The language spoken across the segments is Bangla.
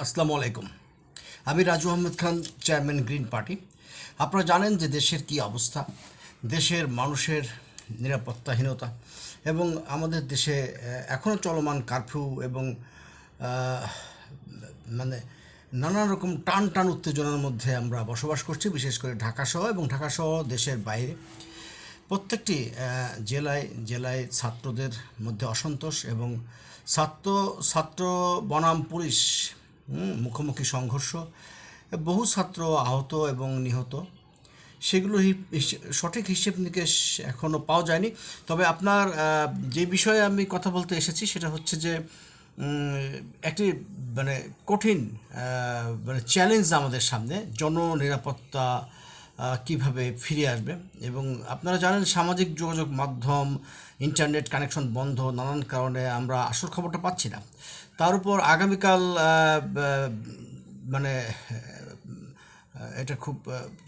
আসসালামু আলাইকুম। আমি Raju Ahmed Khan, chairman green party. আপনারা জানেন যে দেশের কি অবস্থা। দেশের মানুষের নিরাপত্তাহীনতা এবং আমাদের দেশে এখনও চলমান কারফিউ এবং মানে নানা রকম টান টান উত্তেজনার মধ্যে আমরা বসবাস করছি, বিশেষ করে ঢাকা সহ এবং ঢাকা সহ দেশের বাইরে। প্রত্যেকটি জেলায় জেলায় ছাত্রদের মধ্যে অসন্তোষ এবং ছাত্র ছাত্র বনাম পুলিশ মুখোমুখি সংঘর্ষ, বহু ছাত্র আহত এবং নিহত। সেগুলো সঠিক হিসেব নিকেশ এখনও পাওয়া যায়নি। তবে আপনার যে বিষয়ে আমি কথা বলতে এসেছি সেটা হচ্ছে যে একটি মানে কঠিন মানে চ্যালেঞ্জ আমাদের সামনে, জননিরাপত্তা কীভাবে ফিরে আসবে? এবং আপনারা জানেন সামাজিক যোগাযোগ মাধ্যম, ইন্টারনেট কানেকশন বন্ধ, নানান কারণে আমরা আসল খবরটা পাচ্ছি না। তার উপর আগামীকাল মানে এটা খুব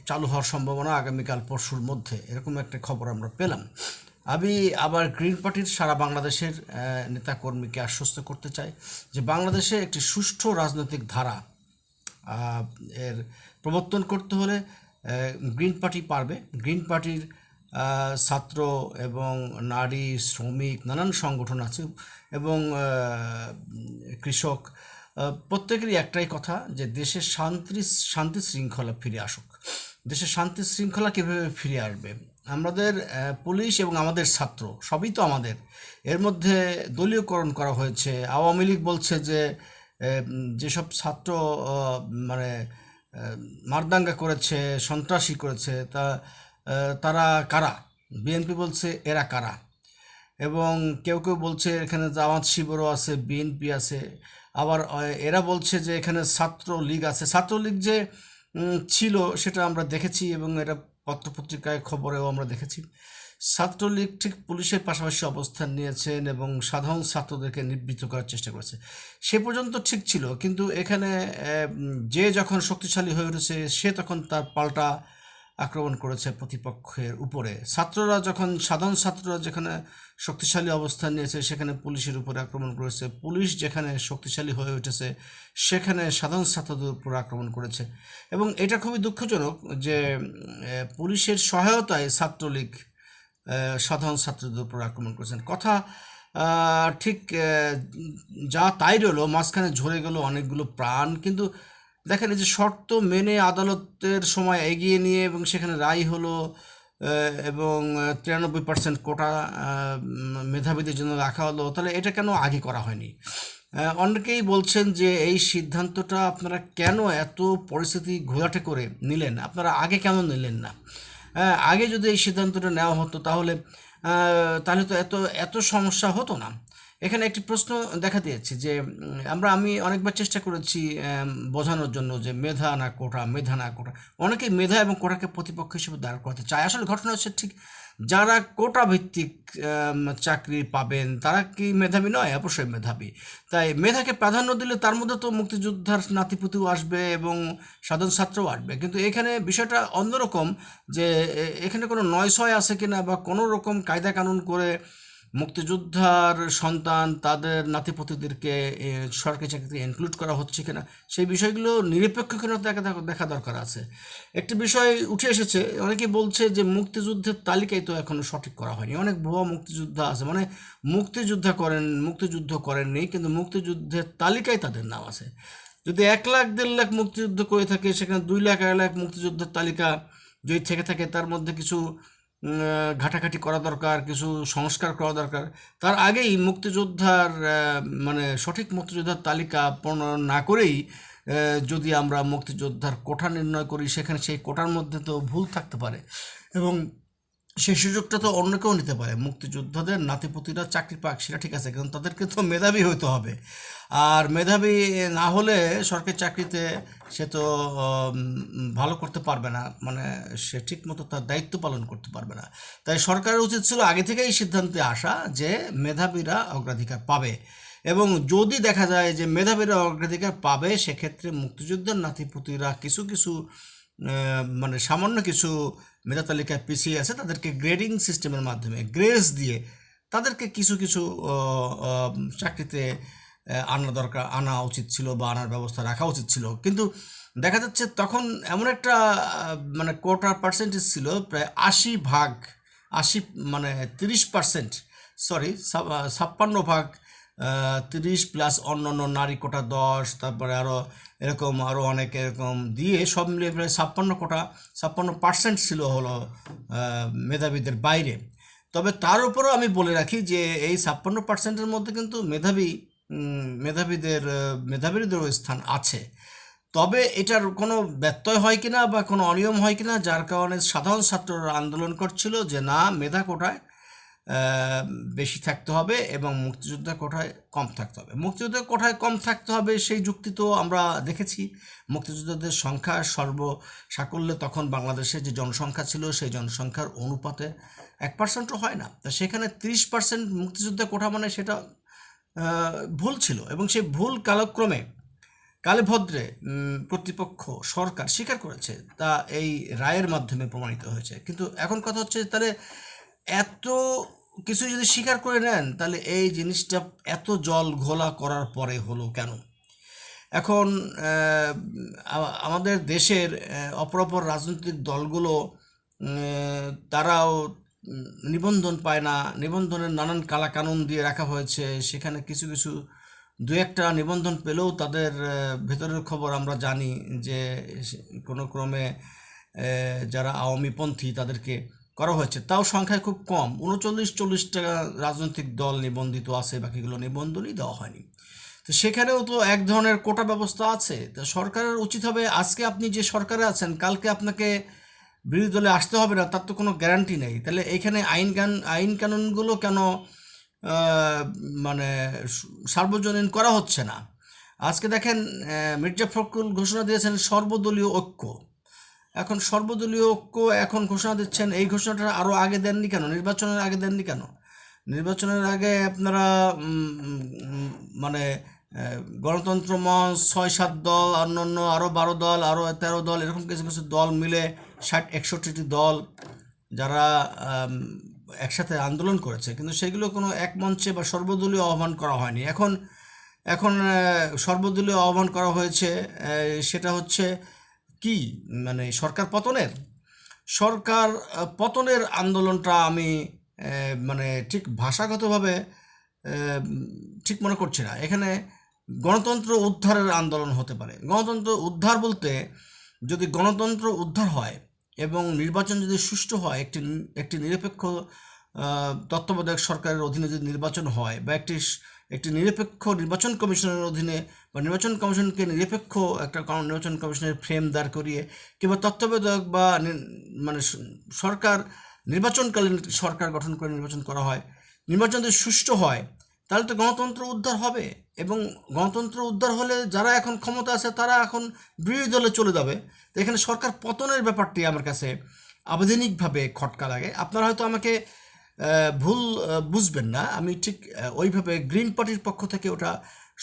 চালু হওয়ার সম্ভাবনা আগামীকাল পরশুর মধ্যে। এরকম একটা খবর আমরা পেলাম। আমি আবার গ্রিন পার্টির সারা বাংলাদেশের নেতাকর্মীকে আশ্বস্ত করতে চাই যে বাংলাদেশে একটি সুষ্ঠু রাজনৈতিক ধারা এর প্রবর্তন করতে হলে গ্রিন পার্টি পারবে। গ্রিন পার্টির ছাত্র এবং নারী, শ্রমিক, নানান সংগঠন আছে এবং কৃষক প্রত্যেকেরই একটাই কথা যে দেশের শান্তি শান্তি শৃঙ্খলা ফিরে আসুক। দেশের শান্তি শৃঙ্খলা কীভাবে ফিরে আসবে? আমাদের পুলিশ এবং আমাদের ছাত্র, সবই তো আমাদের। এর মধ্যে দলীয়করণ করা হয়েছে। আওয়ামী লীগ বলছে যে যেসব ছাত্র মানে মারদাঙ্গা করেছে, সন্ত্রাসী করেছে, তা তারা কারা? বিএনপি বলছে এরা কারা? এবং কেউ কেউ বলছে এখানে জামাত শিবিরও আছে, বিএনপি আছে, আবার এরা বলছে যে এখানে ছাত্র লীগ আছে। ছাত্রলীগ যে ছিল সেটা আমরা দেখেছি এবং এটা পত্রপত্রিকায় খবরেও আমরা দেখেছি। ছাত্রলীগ ঠিক পুলিশের পাশাপাশি অবস্থান নিয়েছেন এবং সাধারণ ছাত্রদেরকে নিবৃত্ত করার চেষ্টা করেছে। সে পর্যন্ত ঠিক ছিল, কিন্তু এখানে যে যখন শক্তিশালী হয়ে উঠেছে, সে তখন তার পাল্টা আক্রমণ করেছে প্রতিপক্ষের উপরে। ছাত্ররা যখন, সাধারণ ছাত্ররা যেখানে শক্তিশালী অবস্থান নিয়েছে, সেখানে পুলিশের উপরে আক্রমণ করেছে। পুলিশ যেখানে শক্তিশালী হয়ে উঠেছে, সেখানে সাধারণ ছাত্রদের উপর আক্রমণ করেছে। এবং এটা খুবই দুঃখজনক যে পুলিশের সহায়তায় ছাত্রলীগ সাধারণ ছাত্রদের উপর আক্রমণ করেছেন। কথা ঠিক যা তাই রইল, মাঝখানে ঝরে গেল অনেকগুলো প্রাণ, কিন্তু দেখেন এই যে শর্ত মেনে আদালতের সময় এগিয়ে নিয়ে এবং সেখানে রায় হলো এবং তিরানব্বই পার্সেন্ট কোটা মেধাবীদের জন্য রাখা হলো, তাহলে এটা কেন আগে করা হয়নি? অনেকেই বলছেন যে এই সিদ্ধান্তটা আপনারা কেন এত পরিস্থিতি ঘোলাটে করে নিলেন? আপনারা আগে কেন নিলেন না? আগে যদি এই সিদ্ধান্তটা নেওয়া হতো তাহলে তাহলে তো এত এত সমস্যা হতো না। এখানে একটি প্রশ্ন দেখা দিয়েছে যে আমরা, আমি অনেকবার চেষ্টা করেছি বোঝানোর জন্য যে মেধা না কোটা, মেধা না কোটা। অনেকেই মেধা এবং কোটাকে প্রতিপক্ষ হিসেবে দাঁড় করতে চায়। আসলে ঘটনা হচ্ছে ঠিক, যারা কোটা ভিত্তিক চাকরি পাবেন, তারা কি মেধাবী নয়? অবশ্যই মেধাবী। তাই মেধাকে প্রাধান্য দিলে তার মধ্যে তো মুক্তিযোদ্ধার নাতিপুতিও আসবে এবং সাধারণ ছাত্রও আসবে। কিন্তু এখানে বিষয়টা অন্যরকম যে এখানে কোনো নয় ছয় আছে কিনা বা কোনো রকম কায়দা কানুন করে মুক্তিযোদ্ধার সন্তান, তাদের নাতিপতিদেরকে সরকারি চাকরিতে ইনক্লুড করা হচ্ছে কিনা, সেই বিষয়গুলো নিরপেক্ষ কিনা দেখা দেখা দরকার আছে? একটি বিষয় উঠে এসেছে অনেকে বলছে যে মুক্তিযুদ্ধের তালিকাই তো এখনও সঠিক করা হয়নি। অনেক ভুয়া মুক্তিযোদ্ধা আছে মানে মুক্তিযোদ্ধা করেন, মুক্তিযুদ্ধ করেননি, কিন্তু মুক্তিযুদ্ধের তালিকায় তাদের নাম আছে। যদি এক লাখ, দেড় লাখ মুক্তিযুদ্ধ করে থাকে, সেখানে দুই লাখ, আড়াই লাখ মুক্তিযুদ্ধের তালিকা যদি থেকে থাকে, তার মধ্যে কিছু ঘাটাঘাটি করা দরকার, কিছু সংস্কার করা দরকার। তার আগেই মুক্তিযোদ্ধার মানে সঠিক মুক্তিযোদ্ধার তালিকা প্রণয়ন না করেই যদি আমরা মুক্তিযোদ্ধার কোঠা নির্ণয় করি, সেখানে সেই কোটার মধ্যে তো ভুল থাকতে পারে। এবং সেই সুযোগটা তো অন্য কেউ নিতে পারে। মুক্তিযোদ্ধাদের নাতিপুতিরা চাকরি পাক, সেটা ঠিক আছে, কিন্তু তাদেরকে তো মেধাবী হইতে হবে। আর মেধাবী না হলে সরকারি চাকরিতে সে তো ভালো করতে পারবে না মানে সে ঠিক মতো তার দায়িত্ব পালন করতে পারবে না। তাই সরকারের উচিত ছিল আগে থেকেই সিদ্ধান্তে আসা যে মেধাবীরা অগ্রাধিকার পাবে। এবং যদি দেখা যায় যে মেধাবীরা অগ্রাধিকার পাবে, সেক্ষেত্রে মুক্তিযোদ্ধার নাতিপুতিরা কিছু কিছু মানে সামান্য কিছু মেধা তালিকায় পিছিয়ে আছে, তাদেরকে গ্রেডিং সিস্টেমের মাধ্যমে গ্রেস দিয়ে তাদেরকে কিছু কিছু চাকরিতে আনা দরকার, আনা উচিত ছিল বা আনার ব্যবস্থা রাখা উচিত ছিল। কিন্তু দেখা যাচ্ছে তখন এমন একটা মানে কোটার পার্সেন্টেজ ছিল, প্রায় আশি ভাগ, আশি মানে তিরিশ পার্সেন্ট সরি ছাপ্পান্ন ভাগ তিরিশ প্লাস অন্য অন্য নারী কোটা দশ, তারপরে আরও এরকম আরও অনেক এরকম দিয়ে সব মিলিয়ে প্রায় ছাপ্পান্ন কোটা, ছাপ্পান্ন পার্সেন্ট ছিল হলো মেধাবীদের বাইরে। তবে তার উপরও আমি বলে রাখি যে এই ছাপ্পান্ন পার্সেন্টের মধ্যে কিন্তু মেধাবী মেধাবীদের, মেধাবীদেরও স্থান আছে। তবে এটার কোনো ব্যত্যয় হয় কিনা বা কোনো অনিয়ম হয় কিনা, যার কারণে সাধারণ ছাত্ররা আন্দোলন করছিল যে না, মেধা কোটায় বেশি থাকতে হবে এবং মুক্তিযোদ্ধা কোঠায় কম থাকতে হবে। মুক্তিযোদ্ধা কোঠায় কম থাকতে হবে সেই যুক্তি তো আমরা দেখেছি। মুক্তিযোদ্ধাদের সংখ্যা সর্ব সাকল্যে তখন বাংলাদেশে যে জনসংখ্যা ছিল, সেই জনসংখ্যার অনুপাতে এক পার্সেন্টও হয় না। তা সেখানে তিরিশ পার্সেন্ট মুক্তিযোদ্ধা কোঠা মানে সেটা ভুল ছিল এবং সেই ভুল কালক্রমে কালেভদ্রে কর্তৃপক্ষ, সরকার স্বীকার করেছে। তা এই রায়ের মাধ্যমে প্রমাণিত হয়েছে। কিন্তু এখন কথা হচ্ছে তাহলে এত কিছু যদি স্বীকার করে নেন, তাহলে এই জিনিসটা এত জল ঘোলা করার পরে হলো কেন? এখন আমাদের দেশের অপরাপর রাজনৈতিক দলগুলো তারাও নিবন্ধন পায় না। নিবন্ধনের নানান কালাকানুন দিয়ে রাখা হয়েছে। সেখানে কিছু কিছু দু একটা নিবন্ধন পেলেও তাদের ভেতরের খবর আমরা জানি যে কোনো ক্রমে যারা আওয়ামীপন্থী তাদেরকে করা হয়েছে। তাও সংখ্যায় খুব কম। উনচল্লিশ চল্লিশটা রাজনৈতিক দল নিবন্ধিত আছে, বাকিগুলো নিবন্ধনই দেওয়া হয়নি। তো সেখানেও তো এক ধরনের কোটা ব্যবস্থা আছে। তো সরকারের উচিত হবে, আজকে আপনি যে সরকারে আছেন, কালকে আপনাকে বিরোধী দলে আসতে হবে না, তার তো কোনো গ্যারান্টি নেই। তাহলে এখানে আইন কান আইন কানুনগুলো কেন মানে সার্বজনীন করা হচ্ছে না? আজকে দেখেন মির্জা ফখরুল ঘোষণা দিয়েছেন সর্বদলীয় ঐক্য। এখন সর্বদলীয় ঐক্য এখন ঘোষণা দিচ্ছেন। এই ঘোষণাটা আরও আগে দেননি কেন? নির্বাচনের আগে দেননি কেন? নির্বাচনের আগে আপনারা মানে গণতন্ত্র মঞ্চ ছয় সাত দল, অন্যান্য আরও বারো দল আরও তেরো দল, এরকম কিছু কিছু দল মিলে ষাট, একষট্টিটি দল যারা একসাথে আন্দোলন করেছে। কিন্তু সেগুলো কোনো এক মঞ্চে বা সর্বদলীয় আহ্বান করা হয়নি। এখন এখন সর্বদলীয় আহ্বান করা হয়েছে সেটা হচ্ছে কি? মানে সরকার পতনের? সরকার পতনের আন্দোলনটা আমি মানে ঠিক ভাষাগতভাবে ঠিক মনে করছি না। এখানে গণতন্ত্র উদ্ধারের আন্দোলন হতে পারে। গণতন্ত্র উদ্ধার বলতে যদি গণতন্ত্র উদ্ধার হয় এবং নির্বাচন যদি সুষ্ঠু হয়, একটি একটি নিরপেক্ষ তত্ত্বাবধায়ক সরকারের অধীনে যদি নির্বাচন হয় বা একটি একটি নিরপেক্ষ নির্বাচন কমিশনের অধীনে বা নির্বাচন কমিশনকে নিরপেক্ষ একটা নির্বাচন কমিশনের ফ্রেম দাঁড় করিয়ে কিংবা তত্ত্বাবধায়ক বা মানে সরকার, নির্বাচনকালীন সরকার গঠন করে নির্বাচন করা হয়। নির্বাচন যদি সুষ্ঠু হয়, তাহলে তো গণতন্ত্র উদ্ধার হবে এবং গণতন্ত্র উদ্ধার হলে যারা এখন ক্ষমতা আছে, তারা এখন বিরোধী দলে চলে যাবে। এখানে সরকার পতনের ব্যাপারটি আমার কাছে আবেদনিকভাবে খটকা লাগে। আপনারা হয়তো আমাকে ভুল বুঝবেন না। আমি ঠিক ওইভাবে গ্রিন পার্টির পক্ষ থেকে ওটা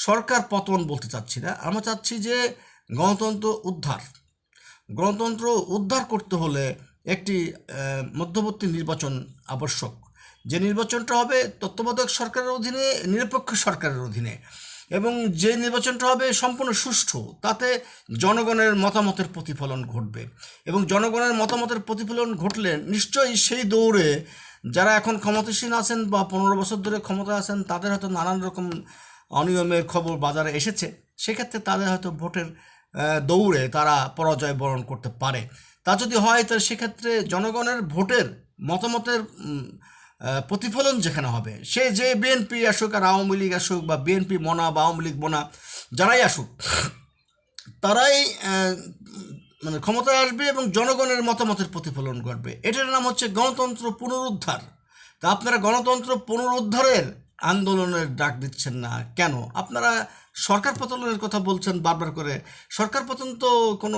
সরকার পতন বলতে চাচ্ছি না। আমরা চাচ্ছি যে গণতন্ত্র উদ্ধার। গণতন্ত্র উদ্ধার করতে হলে একটি মধ্যবর্তী নির্বাচন আবশ্যক। যে নির্বাচনটা হবে তত্ত্বাবধায়ক সরকারের অধীনে, নিরপেক্ষ সরকারের অধীনে। এবং যে নির্বাচনটা হবে সম্পূর্ণ সুষ্ঠু, তাতে জনগণের মতামতের প্রতিফলন ঘটবে। এবং জনগণের মতামতের প্রতিফলন ঘটলে নিশ্চয়ই সেই দৌড়ে যারা এখন ক্ষমতাসীন আছেন বা পনেরো বছর ধরে ক্ষমতা আছেন, তাদের হয়তো নানান রকম অনিয়মের খবর বাজারে এসেছে। সেক্ষেত্রে তাদের হয়তো ভোটের দৌড়ে তারা পরাজয় বরণ করতে পারে। তা যদি হয়, তাহলে সেক্ষেত্রে জনগণের ভোটের মতামতের প্রতিফলন যেখানে হবে, সে যে বিএনপি আসুক আর আওয়ামী লীগ আসুক বা বিএনপি মনা বা আওয়ামী লীগ মনা, যারাই আসুক, তারাই মানে ক্ষমতায় আসবে এবং জনগণের মতামতের প্রতিফলন ঘটবে। এটার নাম হচ্ছে গণতন্ত্র পুনরুদ্ধার। তা আপনারা গণতন্ত্র পুনরুদ্ধারের আন্দোলনের ডাক দিচ্ছেন না কেন? আপনারা সরকার পতনের কথা বলছেন বারবার করে। সরকার পতন তো কোনো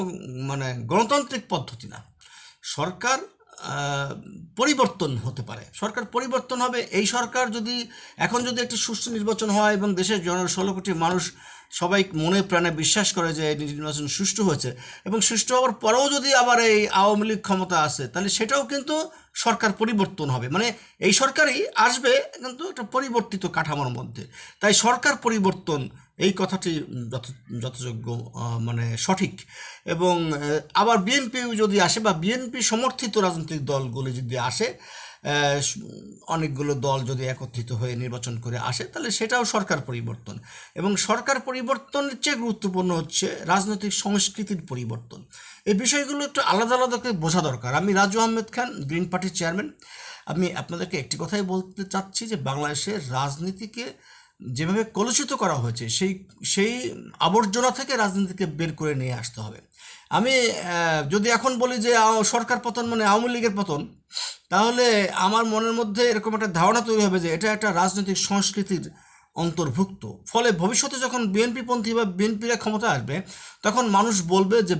মানে গণতান্ত্রিক পদ্ধতি না। সরকার পরিবর্তন হতে পারে। সরকার পরিবর্তন হবে। এই সরকার যদি, এখন যদি একটি সুষ্ঠু নির্বাচন হয় এবং দেশের জন, ষোলো কোটি মানুষ সবাই মনে প্রাণে বিশ্বাস করে যে এই নির্বাচন সুষ্ঠু হয়েছে এবং সুষ্ঠু হওয়ার পরেও যদি আবার এই আওয়ামী লীগ ক্ষমতা আসে তাহলে সেটাও কিন্তু সরকার পরিবর্তন হবে। মানে এই সরকারই আসবে কিন্তু একটা পরিবর্তিত কাঠামোর মধ্যে। তাই সরকার পরিবর্তন এই কথাটি যথ- যথাযোগ্য মানে সঠিক। এবং আবার বিএনপি যদি আসে বা বিএনপি সমর্থিত রাজনৈতিক দলগুলি যদি আসে অনেকগুলো দল যদি একত্রিত হয়ে নির্বাচন করে আসে, তাহলে সেটাও সরকার পরিবর্তন। এবং সরকার পরিবর্তনের চেয়ে গুরুত্বপূর্ণ হচ্ছে রাজনৈতিক সংস্কৃতির পরিবর্তন। এই বিষয়গুলো একটু আলাদা আলাদা করে বোঝা দরকার। আমি রাজু আহমেদ খান, গ্রিন পার্টির চেয়ারম্যান। আমি আপনাদেরকে একটি কথাই বলতে চাচ্ছি যে, বাংলাদেশের রাজনীতিকে যেভাবে কলুষিত করা হয়েছে, সেই সেই আবর্জনা থেকে রাজনীতিকে বের করে নিয়ে আসতে হবে। আমি যদি এখন বলি যে সরকার পতন মানে আওয়ামী লীগের পতন, তাহলে আমার মনের মধ্যে এরকম একটা ধারণা তৈরি হবে যে, এটা একটা রাজনৈতিক সংস্কৃতির অন্তর্ভুক্ত। ফলে ভবিষ্যতে যখন বিএনপিপন্থী বা বিএনপিরা ক্ষমতা আসবে, তখন মানুষ বলবে যে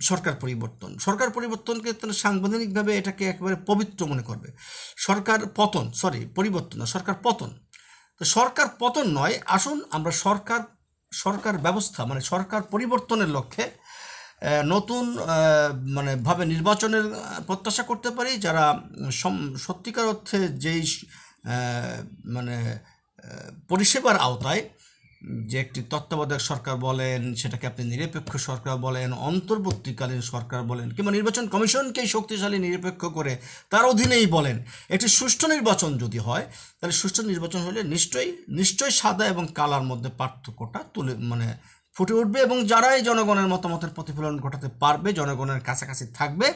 সরকার পরিবর্তন। সরকার পরিবর্তনকে সাংবিধানিকভাবে এটাকে একেবারে পবিত্র মনে করবে। সরকার পতন সরি পরিবর্তন সরকার পতন। তো সরকার পতন নয়। আসুন আমরা সরকার সরকার ব্যবস্থা মানে সরকার পরিবর্তনের লক্ষ্যে নতুন মানে ভাবে নির্বাচনের প্রত্যাশা করতে পারি, যারা সত্যিকার অর্থে যেই মানে পরিষেবার আওতায় যে একটি তত্ত্বাবধায়ক সরকার বলেন, সেটাকে আপনি নিরপেক্ষ সরকার বলেন, অন্তর্বর্তীকালীন সরকার বলেন, কিংবা নির্বাচন কমিশনকেই শক্তিশালী, নিরপেক্ষ করে তার অধীনেই বলেন, একটি সুষ্ঠু নির্বাচন যদি হয়, তাহলে সুষ্ঠু নির্বাচন হলে নিশ্চয়ই নিশ্চয়ই সাদা এবং কালার মধ্যে পার্থক্যটা তুলে মানে ফুটে উঠবে এবং যারাই জনগণের মতামতের প্রতিফলন ঘটাতে পারবে, জনগণের কাছাকাছি থাকবে,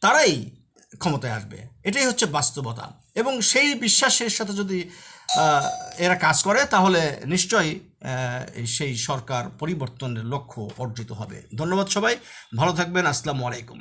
তারাই ক্ষমতায় আসবে। এটাই হচ্ছে বাস্তবতা। এবং সেই বিশ্বাসের সাথে যদি এরা কাজ করে, তাহলে নিশ্চয়ই সেই সরকার পরিবর্তনের লক্ষ্য অর্জিত হবে। ধন্যবাদ সবাই, ভালো থাকবেন, আসসালামু আলাইকুম।